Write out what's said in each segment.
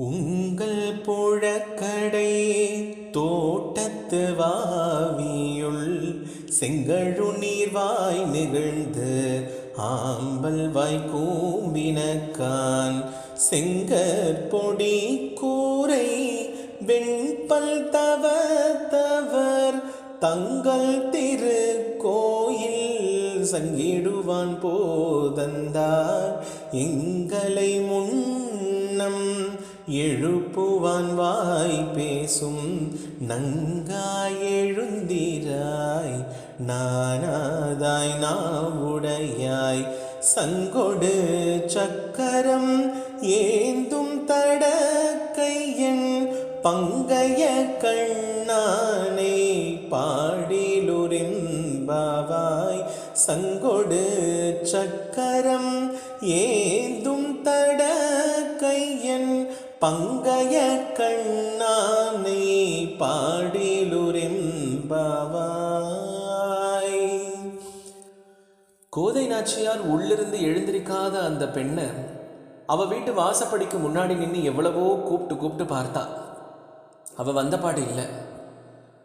உங்கள் புழக்கடை தோட்டத்து வாவியுள் செங்கழு நீர்வாய் நிகழ்ந்து ஆம்பல் வாய் கூம்பினக்கான். செங்கற்பொடி கூரை வெண்பல் தவ தவர் தங்கள் திருக்கோயில் சங்கிடுவான் போதந்தார். எங்களை முன்னம் எழுப்புவான் வாய் பேசும். நங்காய் எழுந்திராய் நானாதாய் நாவுடையாய். சங்கொடு சக்கரம் ஏந்தும் தடக்கையன் பங்கைய கண்ணானை பாடிலுரிம்பாவாய் சங்கொடு சக்கரம் ஏ தடக்கையன் பங்கைய கண்ணானை கோதை நாச்சியார் உள்ளிருந்து எழுந்திருக்காத அந்த பெண்ணை அவ வீட்டு வாசப்படிக்கு முன்னாடி நின்று எவ்வளவோ கூப்பிட்டு கூப்பிட்டு பார்த்தா. அவ வந்த பாடு இல்லை.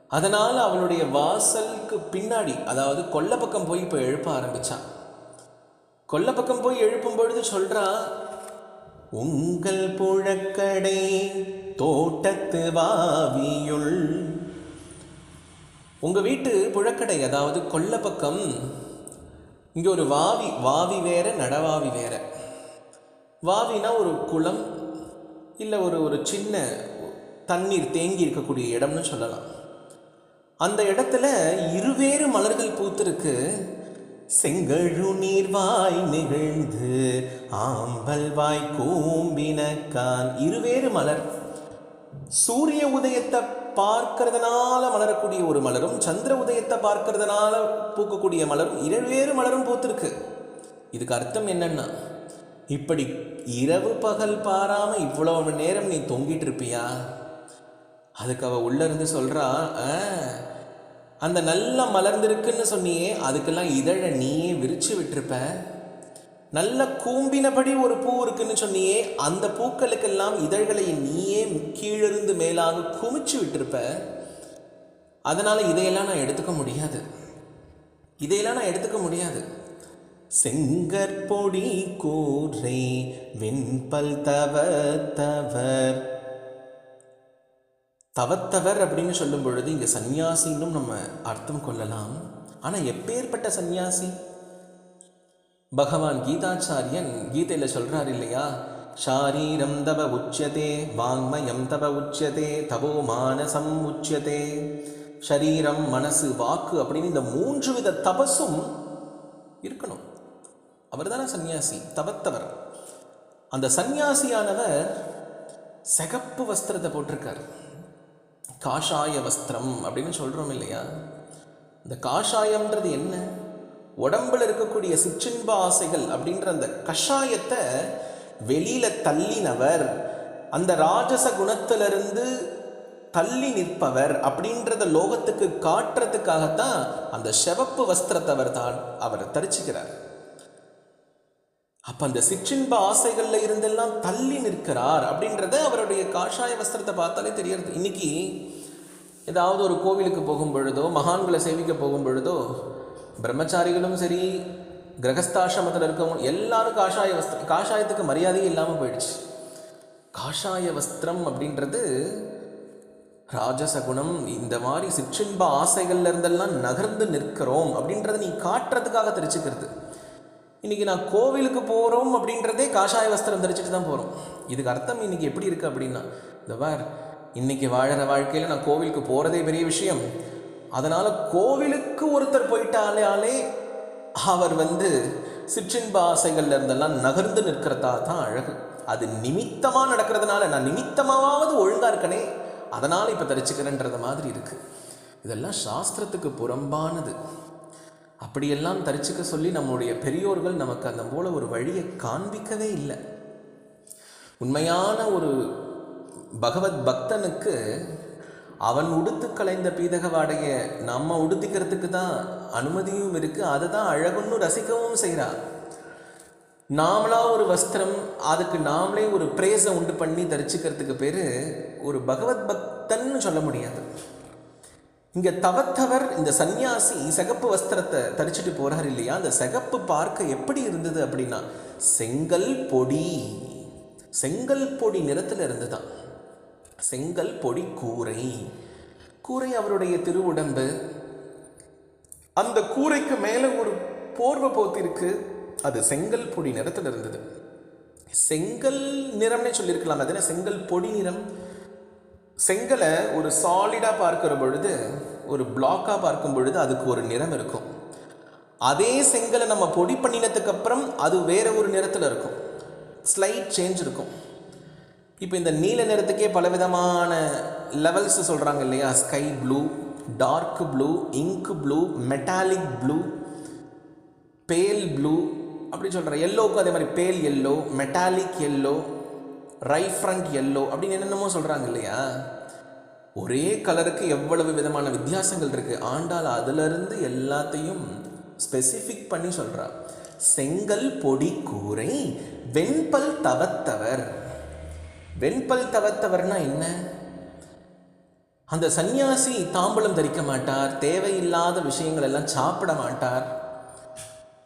அதனால் அவளுடைய வாசலுக்கு பின்னாடி அதாவது கொல்லை பக்கம் போய் இப்போ எழுப்ப ஆரம்பித்தான் கொல்லை பக்கம் போய் எழுப்பும் பொழுது சொல்கிறான் உங்கள் புழக்கடை தோட்டத்து வாவியுள். உங்கள் வீட்டு புழக்கடை அதாவது கொல்லை பக்கம் இங்கே ஒரு வாவி வாவி வேற நடவாவி வேற. வாவினா ஒரு குளம் இல்லை ஒரு ஒரு சின்ன தண்ணீர் தேங்கி இருக்கக்கூடிய இடம்னு சொல்லலாம். அந்த இடத்துல இருவேறு மலர்கள் பூத்திருக்கு. செங்கழு நீர்வாய் நிகழ்ந்து ஆம்பல் வாய் கூம்பினக்கான் இருவேறு மலர். சூரிய உதயத்தை பார்க்கறதுனால மலரக்கூடிய ஒரு மலரும் சந்திர உதயத்தை பார்க்கறதுனால பூக்கக்கூடிய மலரும் இருவேறு மலரும் பூத்திருக்கு. இதுக்கு அர்த்தம் என்னன்னா இப்படி இரவு பகல் பாராம இவ்வளவு நேரம் நீ தொங்கிட்டு இருப்பியா? அதுக்கு அவள் உள்ளேருந்து இருந்து "ஆ, அந்த நல்லா மலர்ந்திருக்குன்னு சொன்னியே அதுக்கெல்லாம் இதழை நீயே விரிச்சு விட்டிருப்ப. நல்ல கூம்பினபடி ஒரு பூ இருக்குன்னு சொன்னியே அந்த பூக்களுக்கெல்லாம் இதழ்களை நீயே கீழிருந்து மேலாக குமிச்சு விட்டிருப்ப. அதனால் இதையெல்லாம் நான் எடுத்துக்க முடியாது. இதையெல்லாம் நான் எடுத்துக்க முடியாது. செங்கற்பொடி கூரை வெண்பல் தவ தவர் தவத்தவர் அப்படின்னு சொல்லும் பொழுது இங்கே சந்நியாசின்னும் நம்ம அர்த்தம் கொள்ளலாம். ஆனால் எப்பேற்பட்ட சந்நியாசி? பகவான் கீதாச்சாரியன் கீதையில் சொல்றார் இல்லையா? ஷாரீரம் தவ உச்சியதே வாங்மயம் தவ உச்சியதே தவோ மானசம் உச்சியதே. ஷரீரம் மனசு வாக்கு அப்படின்னு இந்த மூன்று வித தபஸும் இருக்கணும். அவர் தானே சன்னியாசி தவத்தவர். அந்த சந்நியாசியானவர் சிகப்பு வஸ்திரத்தை போட்டிருக்கார். காஷாய வஸ்திரம் அப்படின்னு சொல்கிறோம் இல்லையா? இந்த காஷாயம்ன்றது என்ன? உடம்புல இருக்கக்கூடிய சிற்றின்ப ஆசைகள் அப்படின்ற அந்த கஷாயத்தை வெளியில் தள்ளினவர் அந்த ராஜச குணத்திலிருந்து தள்ளி நிற்பவர் அப்படின்றத லோகத்துக்கு காட்டுறதுக்காகத்தான் அந்த சிவப்பு வஸ்திரத்தை அவர் தான் அவர் தரிச்சுக்கிறார். அப்போ அந்த சிற்றின்ப ஆசைகளில் இருந்தெல்லாம் தள்ளி நிற்கிறார் அப்படின்றத அவருடைய காஷாய வஸ்திரத்தை பார்த்தாலே தெரியறது. இன்னைக்கு ஏதாவது ஒரு கோவிலுக்கு போகும் பொழுதோ மகான்களை சேவிக்க போகும் பொழுதோ பிரம்மச்சாரிகளும் சரி கிரகஸ்தாசிரமத்தில் இருக்கவங்க எல்லாரும் காஷாய வஸ்திரம் காஷாயத்துக்கு மரியாதையே இல்லாமல் போயிடுச்சு. காஷாய வஸ்திரம் அப்படின்றது ராஜசகுணம் இந்த மாதிரி சிற்றின்ப ஆசைகள்ல இருந்தெல்லாம் நகர்ந்து நிற்கிறோம் அப்படின்றத நீ காட்டுறதுக்காக தெரிச்சுக்கிறது. இன்னைக்கு நான் கோவிலுக்கு போகிறோம் அப்படின்றதே காஷாய வஸ்திரம் தரிச்சிட்டு தான் போகிறோம் இதுக்கு அர்த்தம் இன்னைக்கு எப்படி இருக்குது அப்படின்னா இந்த பார் இன்னைக்கு வாழற வாழ்க்கையில் நான் கோவிலுக்கு போகிறதே பெரிய விஷயம். அதனால கோவிலுக்கு ஒருத்தர் போயிட்டாலே அவர் வந்து சிற்றின்ப ஆசைகள்ல இருந்தெல்லாம் நகர்ந்து நிற்கிறதா தான் அழகு. அது நிமித்தமாக நடக்கிறதுனால நான் நிமித்தமாவது ஒழுங்கா இருக்கனே அதனால் இப்போ தரிச்சுக்கிறேன்றது மாதிரி இருக்கு. இதெல்லாம் சாஸ்திரத்துக்கு புறம்பானது. அப்படியெல்லாம் தரிச்சுக்க சொல்லி நம்முடைய பெரியோர்கள் நமக்கு அந்த போல ஒரு வழியை காண்பிக்கவே இல்லை. உண்மையான ஒரு பகவத் பக்தனுக்கு அவன் உடுத்து கலைந்த பீதக வாடையை நம்ம உடுத்திக்கிறதுக்கு தான் அனுமதியும் இருக்குது அதை தான் அழகுன்னு ரசிக்கவும் செய்கிறா நாமளா ஒரு வஸ்திரம் அதுக்கு நாமளே ஒரு பிரேஸை உண்டு பண்ணி தரிச்சுக்கிறதுக்கு பேர் ஒரு பகவத் பக்தன்னு சொல்ல முடியாது. இங்கே தவத்தவர் இந்த சந்நியாசி சிகப்பு வஸ்திரத்தை தரிச்சிட்டு போகிறார் இல்லையா? அந்த சிகப்பு பார்க்க எப்படி இருந்தது அப்படின்னா செங்கல் பொடி செங்கல் பொடி நிறத்தில் இருந்து தான் செங்கல் பொடி கூரை. கூரை அவருடைய திருவுடம்பு. அந்த கூரைக்கு மேலே ஒரு போர்வை போத்திருக்கு. அது செங்கல் பொடி நிறத்தில் இருந்தது. செங்கல் நிறம்னே சொல்லியிருக்கலாம் அது என்ன? செங்கல் பொடி நிறம். செங்கலை ஒரு சாலிடாக பார்க்கிற பொழுது ஒரு பிளாக்காக பார்க்கும் பொழுது அதுக்கு ஒரு நிறம் இருக்கும். அதே செங்கலை நம்ம பொடி பண்ணினதுக்கப்புறம் அது வேற ஒரு நிறத்தில் இருக்கும். ஸ்லைட் சேஞ்ச் இருக்கும். இப்போ இந்த நீல நிறத்துக்கே பலவிதமான லெவல்ஸ் சொல்கிறாங்க இல்லையா? Sky blue dark blue ink blue metallic blue pale blue அப்படி சொல்கிறேன் எல்லோவுக்கும் அதே மாதிரி பேல் எல்லோ மெட்டாலிக் எல்லோ ரைஃப்ரண்ட் எல்லோ அப்படின்னு என்னென்னமோ சொல்கிறாங்க இல்லையா? ஒரே கலருக்கு எவ்வளவு விதமான வித்தியாசங்கள் இருக்குது ஆண்டால் அதிலிருந்து எல்லாத்தையும் ஸ்பெசிஃபிக் பண்ணி சொல்கிறார் செங்கல் பொடி கூரை வெண்பல் தவத்தவர். வெண்பல் தவத்தவர்னா என்ன? அந்த சந்நியாசி தாம்பலம் தரிக்க மாட்டார் தேவையில்லாத விஷயங்கள் எல்லாம் சாப்பிட மாட்டார்.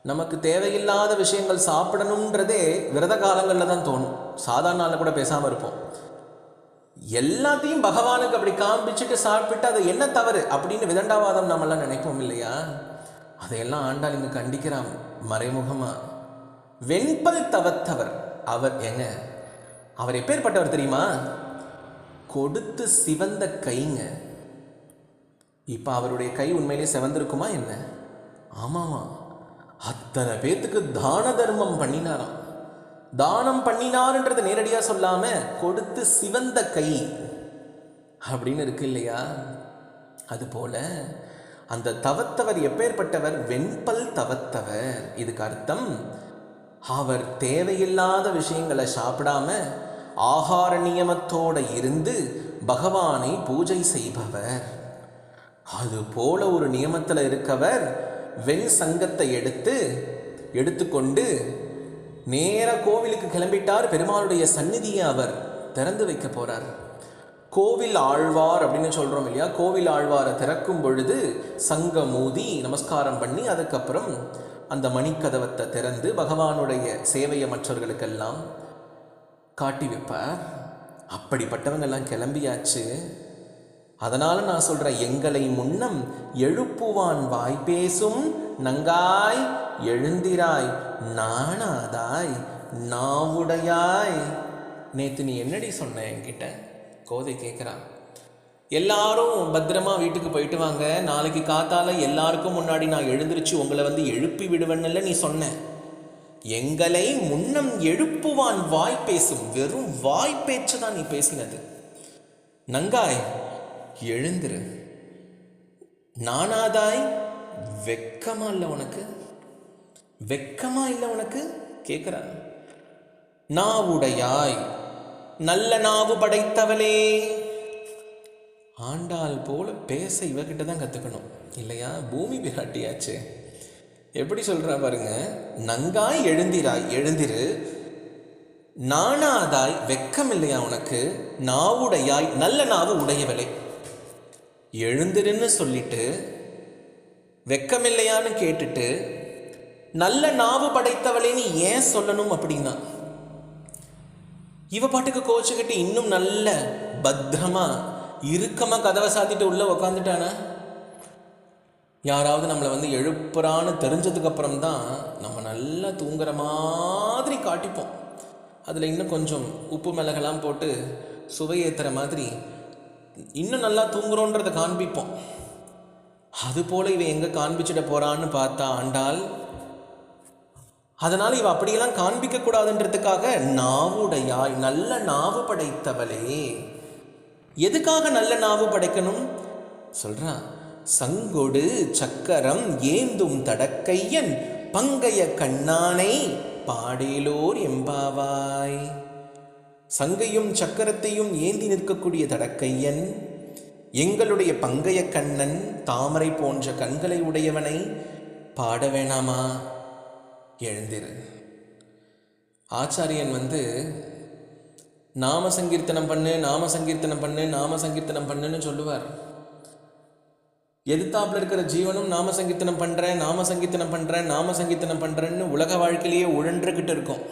நமக்கு தேவையில்லாத விஷயங்கள் சாப்பிடணுன்றதே விரத காலங்களில் தான் தோணும். சாதாரண நாளில் கூட பேசாமல் இருப்போம். எல்லாத்தையும் பகவானுக்கு அப்படி காமிச்சுட்டு சாப்பிட்டு அது என்ன தவறு அப்படின்னு விதண்டாவாதம் நம்மெல்லாம் நினைப்போம் இல்லையா? அதையெல்லாம் ஆண்டாள் இங்கு கண்டிக்கிறான் மறைமுகமாக வெண்பல் தவத்தவர் அவர் எங்க? அவர் எப்பேற்பட்டவர் தெரியுமா? கொடுத்து சிவந்த கைங்க. இப்போ அவருடைய கை உண்மையிலே சிவந்திருக்குமா என்ன? ஆமாமா. அத்தனை பேத்துக்கு தான தர்மம் பண்ணினாராம். தானம் பண்ணினாருன்றதை நேரடியாக சொல்லாமல் கொடுத்து சிவந்த கை அப்படின்னு இருக்கு இல்லையா? அதுபோல அந்த தவத்தவர் எப்பேற்பட்டவர் வெண்பல் தவத்தவர். இதுக்கு அர்த்தம் அவர் தேவையில்லாத விஷயங்களை சாப்பிடாம ஆகார நியமத்தோடு இருந்து பகவானை பூஜை செய்பவர். அது போல ஒரு நியமத்தில் இருக்கவர் வெண் சங்கத்தை எடுத்து எடுத்துக்கொண்டு நேர கோவிலுக்கு கிளம்பிட்டார். பெருமாளுடைய சந்நிதியை அவர் திறந்து வைக்க போறார். கோவில் ஆழ்வார் அப்படின்னு சொல்கிறோம் இல்லையா? கோவில் ஆழ்வாரை திறக்கும் பொழுது சங்கம் ஊதி நமஸ்காரம் பண்ணி அதுக்கப்புறம் அந்த மணிக்கதவத்தை திறந்து பகவானுடைய சேவையை மற்றவர்களுக்கெல்லாம் காட்டி வைப்பார் அப்படிப்பட்டவங்கெல்லாம் கிளம்பியாச்சு. அதனால நான் சொல்கிறேன் எங்களை முன்னம் எழுப்புவான் வாய் பேசும் நங்காய் எழுந்திராய் நாணாதாய் நாவுடையாய். நேத்து நீ என்னடி சொன்ன என்கிட்ட? கோதை கேட்குறான் எல்லாரும் பத்திரமா வீட்டுக்கு போயிட்டு வாங்க. நாளைக்கு காத்தால எல்லாருக்கும் முன்னாடி நான் எழுந்திருச்சு உங்களை வந்து எழுப்பி விடுவேன்னுல நீ சொன்ன. எங்களை முன்னம் எழுப்புவான் வாய் பேசும் வெறும் வாய் பேச்சு தான் நீ பேசினது. நங்காய் எழுந்துரு. நானாதாய் வெக்கமா இல்லை உனக்கு? வெக்கமா இல்லை உனக்கு? கேட்குறான் நாவுடையாய் நல்ல நாவு படைத்தவளே. ஆண்டாள் போல பேச இவகிட்ட தான் கற்றுக்கணும் இல்லையா? பூமி பிராட்டியாச்சு. எப்படி சொல்கிறா பாருங்க. நங்காய் எழுந்திராய் எழுந்திரு. நாணாதாய் வெக்கம் இல்லையா உனக்கு? நாவுடையாய் நல்ல நாவு உடையவளே. எழுந்திருன்னு சொல்லிட்டு வெக்கமில்லையான்னு கேட்டுட்டு நல்ல நாவு படைத்தவளேன்னு ஏன் சொல்லணும் அப்படின்னா. இவ பாட்டுக்கு கோச்சுக்கிட்டு இன்னும் நல்ல பத்திரமா இறுக்கமாக கதவை சாத்திட்டு உள்ளே உக்காந்துட்டானா? யாராவது நம்மளை வந்து எழுப்புறான்னு தெரிஞ்சதுக்கப்புறம் தான் நம்ம நல்லா தூங்குற மாதிரி காட்டிப்போம். அதில் இன்னும் கொஞ்சம் உப்பு மிளகெல்லாம் போட்டு சுவையேற்றுற மாதிரி இன்னும் நல்லா தூங்குறோன்றதை காண்பிப்போம். அதுபோல் இவன் எங்கே காண்பிச்சிட போகிறான்னு பார்த்தா ஆண்டாள் அதனால் இவ அப்படியெல்லாம் காண்பிக்கக்கூடாதுன்றதுக்காக நாவுடையாய் நல்ல நாவு படைத்தவளே. எதுக்காக நல்ல நாவு படைக்கணும்? சொல்கிறான் சங்கொடு சக்கரம் ஏந்தும் தடக்கையன் பங்கைய கண்ணானை பாடேலோர் எம்பாவாய். சங்கையும் சக்கரத்தையும் ஏந்தி நிற்கக்கூடிய தடக்கையன் எங்களுடைய பங்கைய கண்ணன் தாமரை போன்ற கண்களை உடையவனை பாட வேணாமா? எழுந்திரு. ஆச்சாரியன் வந்து நாம சங்கீர்த்தனம் பண்ணு நாம சங்கீர்த்தனம் பண்ணு நாம சங்கீர்த்தனம் பண்ணுன்னு சொல்லுவார். எதிர்த்தாப்புல இருக்கிற ஜீவனும் நாம சங்கீர்த்தனம் பண்ணுறேன் நாம சங்கீர்த்தனம் பண்ணுறேன் நாம சங்கீர்த்தனம் பண்ணுறேன்னு உலக வாழ்க்கையிலேயே உழன்றுக்கிட்டு இருக்கும்.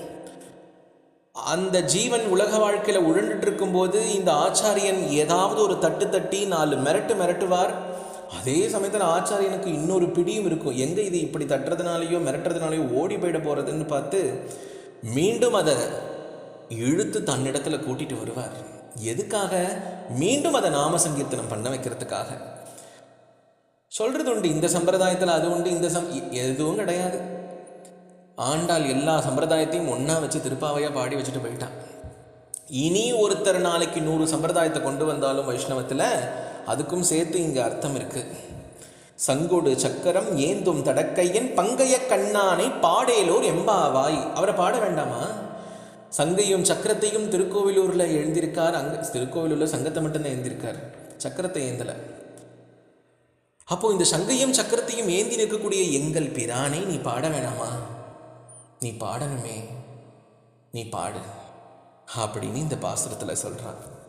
அந்த ஜீவன் உலக வாழ்க்கையில் உழண்டுட்டு இருக்கும்போது இந்த ஆச்சாரியன் ஏதாவது ஒரு தட்டு தட்டி நாலு மிரட்டு மிரட்டுவார். அதே சமயத்தில் ஆச்சாரியனுக்கு இன்னொரு பிடியும் இருக்கும். எங்கே இது இப்படி தட்டுறதுனாலையோ மிரட்டுறதுனாலையோ ஓடி போயிட போகிறதுன்னு பார்த்து மீண்டும் அதை இழுத்து தன்னிடத்துல கூட்டிட்டு வருவார். எதுக்காக? மீண்டும் அதை நாம சங்கீர்த்தனம் பண்ண வைக்கிறதுக்காக. சொல்கிறது உண்டு இந்த சம்பிரதாயத்தில் அது உண்டு இந்த சம் எதுவும் கிடையாது. ஆண்டாள் எல்லா சம்பிரதாயத்தையும் ஒன்றா வச்சு திருப்பாவையாக பாடி வச்சுட்டு போயிட்டான். இனி ஒருத்தர் நாளைக்கு நூறு சம்பிரதாயத்தை கொண்டு வந்தாலும் வைஷ்ணவத்தில் அதுக்கும் சேர்த்து இங்கே அர்த்தம் இருக்கு. சங்கொடு சக்கரம் ஏந்தும் தடக்கையன் பங்கைய கண்ணானை பாடேலோர் எம்பாவாய். அவரை பாட வேண்டாமா? சங்கையும் சக்கரத்தையும் திருக்கோவிலூரில் எழுந்திருக்கார் அங்கே திருக்கோவிலூரில் சங்கத்தை மட்டும்தான் எழுந்திருக்கார் சக்கரத்தை ஏந்தலை. அப்போ இந்த சங்கையும் சக்கரத்தையும் ஏந்தி நிற்கக்கூடிய எங்கள் பிரானை நீ பாட வேணாமா? நீ பாடணுமே. நீ பாடு. அப்படின்னு இந்த பாசுரத்தில் சொல்கிறான்